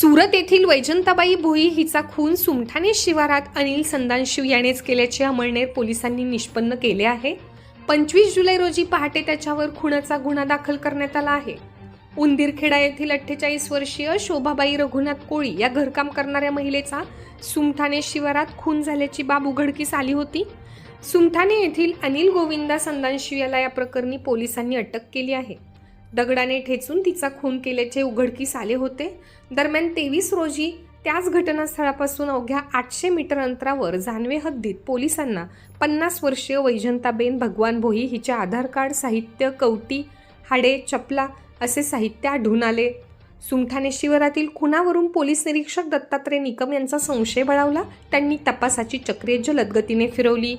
सुरत येथील वैजंताबाई भोई हिचा खून सुमठाणे शिवारात अनिल संदानशिव यानेच केल्याचे अमळनेर पोलिसांनी निष्पन्न केले आहे. पंचवीस जुलै रोजी पहाटे त्याच्यावर खुनाचा गुन्हा दाखल करण्यात आला आहे. उंदीरखेडा येथील अठ्ठेचाळीस वर्षीय शोभाबाई रघुनाथ कोळी या घरकाम करणाऱ्या महिलेचा सुमठाणे शिवारात खून झाल्याची बाब उघडकीस आली होती. सुमठाणे येथील अनिल गोविंदा संदानशिव याला या प्रकरणी पोलिसांनी अटक केली आहे. दगडाने ठेचून तिचा खून केल्याचे उघडकीस आले होते. दरम्यान तेवीस रोजी त्याच घटनास्थळापासून अवघ्या आठशे मीटर अंतरावर जानवे हद्दीत पोलिसांना पन्नास वर्षीय वैजंताबेन भगवान भोई हिच्या आधार कार्ड साहित्य कवटी हाडे चपला असे साहित्य आढळून आले. सुमठाणे शिवारातील खुनावरून पोलीस निरीक्षक दत्तात्रय निकम यांचा संशय बळावला. त्यांनी तपासाची चक्रे जलदगतीने फिरवली.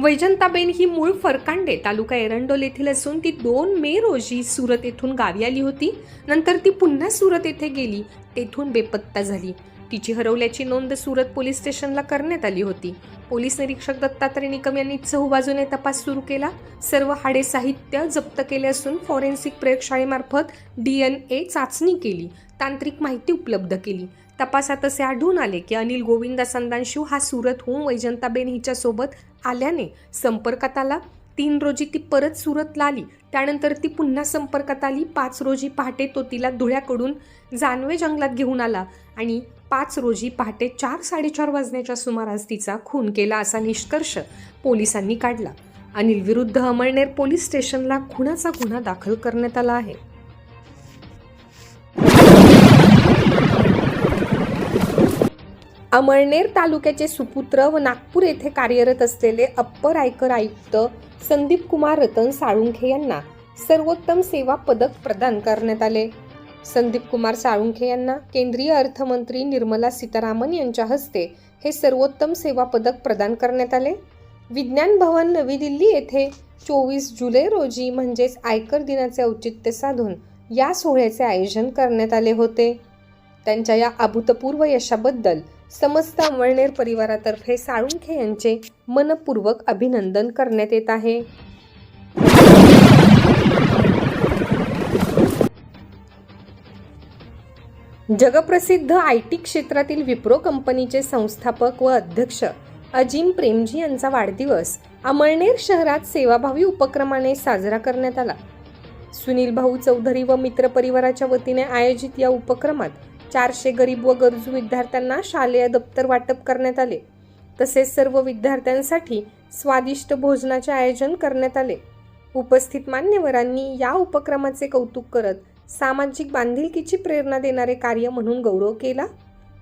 वैजंताबेन ही मूळ फरकांडे. तालुका एरंडोल येथील असून ती दोन मे रोजी सुरत येथून गावी आली होती. नंतर ती पुन्हा सुरत येथे गेली. तेथून बेपत्ता झाली. तिची हरवल्याची नोंद सुरत पोलीस स्टेशनला करण्यात आली होती. पोलीस निरीक्षक दत्तात्रय निकम यांनी चहूबाजूने तपास सुरू केला. सर्व हाडे साहित्य जप्त केले असून फॉरेन्सिक प्रयोगशाळेमार्फत डी एन ए चाचणी केली तांत्रिक माहिती उपलब्ध केली. तपासात असे आढळून आले की अनिल गोविंदा संदानशिव हा सुरतहून वैजंताबेन हिच्यासोबत आल्याने संपर्कात आला. तीन रोजी ती परत सुरतला आली. त्यानंतर ती पुन्हा संपर्कात आली. पाच रोजी पहाटे तो तिला धुळ्याकडून जानवे जंगलात घेऊन आला आणि पाच रोजी पहाटे चार साडेचार वाजण्याच्या सुमारास तिचा खून केला असा निष्कर्ष पोलिसांनी काढला. अनिल विरुद्ध अमळनेर पोलीस स्टेशनला खुनाचा गुन्हा दाखल करण्यात आला आहे. अमळनेर तालुक्याचे सुपुत्र व नागपूर येथे कार्यरत असलेले अप्पर आयकर आयुक्त संदीप कुमार रतन साळुंखे यांना सर्वोत्तम सेवा पदक प्रदान करण्यात आले. संदीप कुमार साळुंखे यांना केंद्रीय अर्थमंत्री निर्मला सीतारामन यांच्या हस्ते हे सर्वोत्तम सेवा पदक प्रदान करण्यात आले. विज्ञान भवन नवी दिल्ली येथे चोवीस जुलै रोजी म्हणजेच आयकर दिनाचे औचित्य साधून या सोहळ्याचे आयोजन करण्यात आले होते. त्यांच्या या अभूतपूर्व यशाबद्दल समस्त अमळनेर परिवारातर्फे साळुंखे यांचे मनपूर्वक अभिनंदन करण्यात येत आहे. जगप्रसिद्ध आय टी क्षेत्रातील विप्रो कंपनीचे संस्थापक व अध्यक्ष अजिम प्रेमजी यांचा वाढदिवस अमळनेर शहरात सेवाभावी उपक्रमाने साजरा करण्यात आला. सुनील भाऊ चौधरी व मित्र परिवाराच्या वतीने आयोजित या उपक्रमात चारशे गरीब व गरजू विद्यार्थ्यांना शालेय दप्तर वाटप करण्यात आले. तसेच सर्व विद्यार्थ्यांसाठी स्वादिष्ट भोजनाचे आयोजन करण्यात आले. उपस्थित मान्यवरांनी या उपक्रमाचे कौतुक करत सामाजिक बांधिलकीची प्रेरणा देणारे कार्य म्हणून गौरव केला.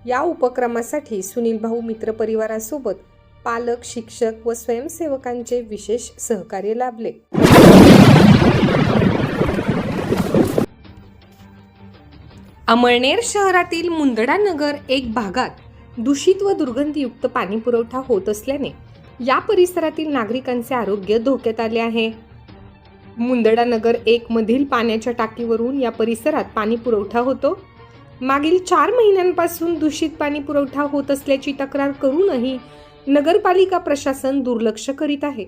या उपक्रमासाठी सुनील भाऊ मित्र परिवारासोबत पालक शिक्षक व स्वयंसेवकांचे विशेष सहकार्य लाभले. अमळनेर शहरातील मुंदडा नगर एक भागात दूषित व दुर्गंधीयुक्त पाणी पुरवठा होत असल्याने या परिसरातील नागरिकांचे आरोग्य धोक्यात आले आहे. मुंदडा नगर एक मधील पाण्याच्या टाकीवरून या परिसरात पाणी पुरवठा होतो. मागील चार महिन्यांपासून दूषित पाणी पुरवठा होत असल्याची तक्रार करूनही नगरपालिका प्रशासन दुर्लक्ष करीत आहे.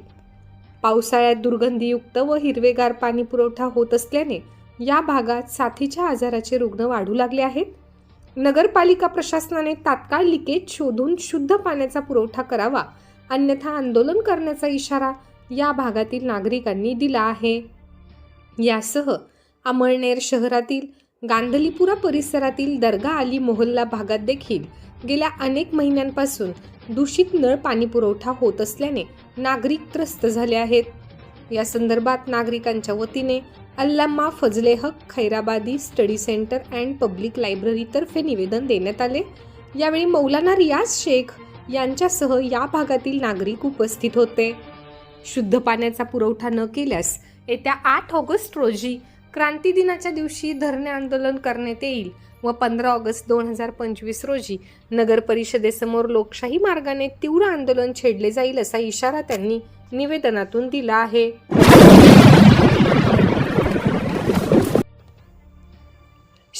पावसाळ्यात दुर्गंधीयुक्त व हिरवेगार पाणी पुरवठा होत असल्याने या भागात साथीच्या आजाराचे रुग्ण वाढू लागले आहेत. नगरपालिका प्रशासनाने तात्काळ लिकेज शोधून शुद्ध पाण्याचा पुरवठा करावा अन्यथा आंदोलन करण्याचा इशारा या भागातील नागरिकांनी दिला आहे. यासह अमळनेर शहरातील गांधलीपुरा परिसरातील दर्गा अली मोहल्ला भागात देखील गेल्या अनेक महिन्यांपासून दूषित नळ पाणी पुरवठा होत असल्याने नागरिक त्रस्त झाले आहेत. या संदर्भात नागरिकांच्या वतीने Allama Fazle Haq Khairabadi study centre and public लायब्ररीतर्फे निवेदन देण्यात आले. यावेळी मौलाना रियाज शेख यांच्यासह या भागातील नागरिक उपस्थित होते. शुद्ध पाण्याचा पुरवठा न केल्यास येत्या आठ ऑगस्ट रोजी क्रांती दिनाच्या दिवशी धरणे आंदोलन करण्यात येईल व पंधरा ऑगस्ट दोन हजार पंचवीस रोजी नगर परिषदेसमोर लोकशाही मार्गाने तीव्र आंदोलन छेडले जाईल असा इशारा त्यांनी निवेदनातून दिला आहे.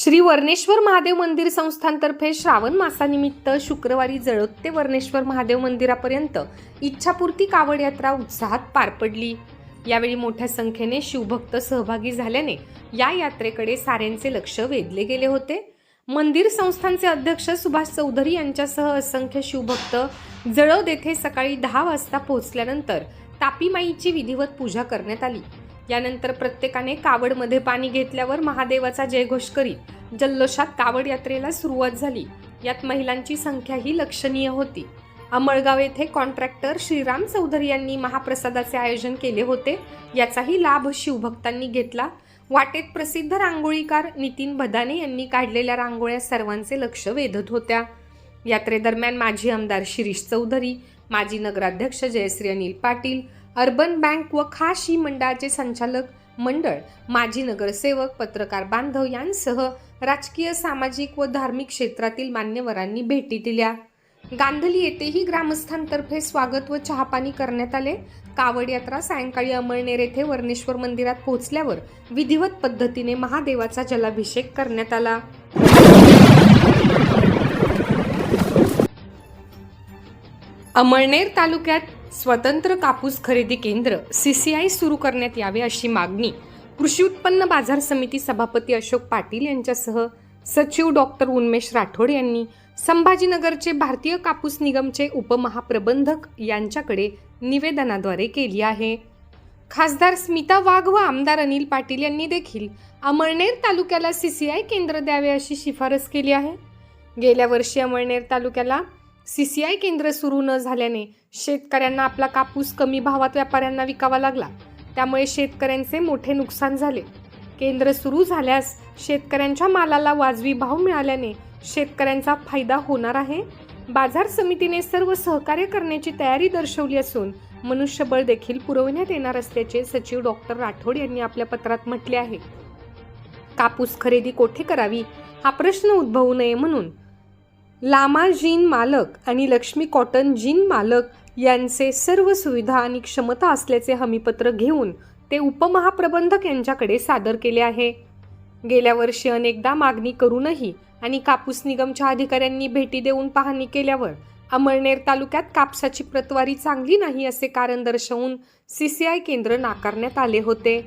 श्री वर्णेश्वर महादेव मंदिर संस्थांतर्फे श्रावण मासानिमित्त शुक्रवारी जळोत्ते वर्णेश्वर महादेव मंदिरापर्यंत इच्छापूर्ती कावड यात्रा उत्साहात पार पडली. यावेळी मोठ्या संख्येने शिवभक्त सहभागी झाल्याने या यात्रेकडे साऱ्यांचे लक्ष वेधले गेले होते. मंदिर संस्थांचे अध्यक्ष सुभाष चौधरी यांच्यासह असंख्य शिवभक्त जळोद येथे सकाळी दहा वाजता पोहोचल्यानंतर तापीमाईची विधिवत पूजा करण्यात आली. यानंतर प्रत्येकाने कावडमध्ये पाणी घेतल्यावर महादेवाचा जयघोष करीत जल्लोषात कावड यात्रेला सुरुवात झाली. यात महिलांची संख्याही लक्षणीय होती. अमळगाव येथे कॉन्ट्रॅक्टर श्रीराम चौधरी यांनी महाप्रसादाचे आयोजन केले होते. याचाही लाभ शिवभक्तांनी घेतला. वाटेत प्रसिद्ध रांगोळीकार नितीन भदाने यांनी काढलेल्या रांगोळ्या सर्वांचे लक्ष वेधत होत्या. यात्रेदरम्यान माजी आमदार शिरीष चौधरी माजी नगराध्यक्ष जयश्री अनिल पाटील अर्बन बँक व खाशी मंडळाचे संचालक मंडळ माजी नगरसेवक पत्रकार बांधव यांसह राजकीय सामाजिक व धार्मिक क्षेत्रातील मान्यवरांनी भेटी दिल्या. गांधली येथेही ग्रामस्थांतर्फे स्वागत व चहापाणी करण्यात आले. कावड यात्रा सायंकाळी अमळनेर येथे वर्णेश्वर मंदिरात पोहोचल्यावर विधिवत पद्धतीने महादेवाचा जलाभिषेक करण्यात आला. अमळनेर तालुक्यात स्वतंत्र कापूस खरेदी केंद्र सीसीआय सुरू करण्यात यावे अशी मागणी कृषी उत्पन्न बाजार समिती सभापती अशोक पाटील यांच्यासह सचिव डॉक्टर उन्मेश राठोड यांनी संभाजीनगरचे भारतीय कापूस निगमचे उपमहाप्रबंधक यांच्याकडे निवेदनाद्वारे केली आहे. खासदार स्मिता वाघ व आमदार अनिल पाटील यांनी देखील अमळनेर तालुक्याला सीसीआय केंद्र द्यावे अशी शिफारस केली आहे. गेल्या वर्षी अमळनेर तालुक्याला सी सी आय केंद्र सुरू न झाल्याने शेतकऱ्यांना आपला कापूस कमी भावात व्यापाऱ्यांना विकावा लागला. त्यामुळे शेतकऱ्यांचे मोठे नुकसान झाले. केंद्र सुरू झाल्यास शेतकऱ्यांच्या मालाला वाजवी भाव मिळाल्याने शेतकऱ्यांचा फायदा होणार आहे. बाजार समितीने सर्व सहकार्य करण्याची तयारी दर्शवली असून मनुष्यबळ देखील पुरवण्यात येणार असल्याचे सचिव डॉक्टर राठोड यांनी आपल्या पत्रात म्हटले आहे. कापूस खरेदी कोठे करावी? हा प्रश्न उद्भवू नये म्हणून लामा जीन मालक आणि लक्ष्मी कॉटन जीन मालक यांचे सर्व सुविधा आणि क्षमता असल्याचे हमीपत्र घेऊन ते उपमहाप्रबंधक यांच्याकडे सादर केले आहे. गेल्या वर्षी अनेकदा मागणी करूनही आणि कापूस निगमच्या अधिकाऱ्यांनी भेटी देऊन पाहणी केल्यावर अमळनेर तालुक्यात कापसाची प्रतवारी चांगली नाही असे कारण दर्शवून सीसीआय केंद्र नाकारण्यात आले होते.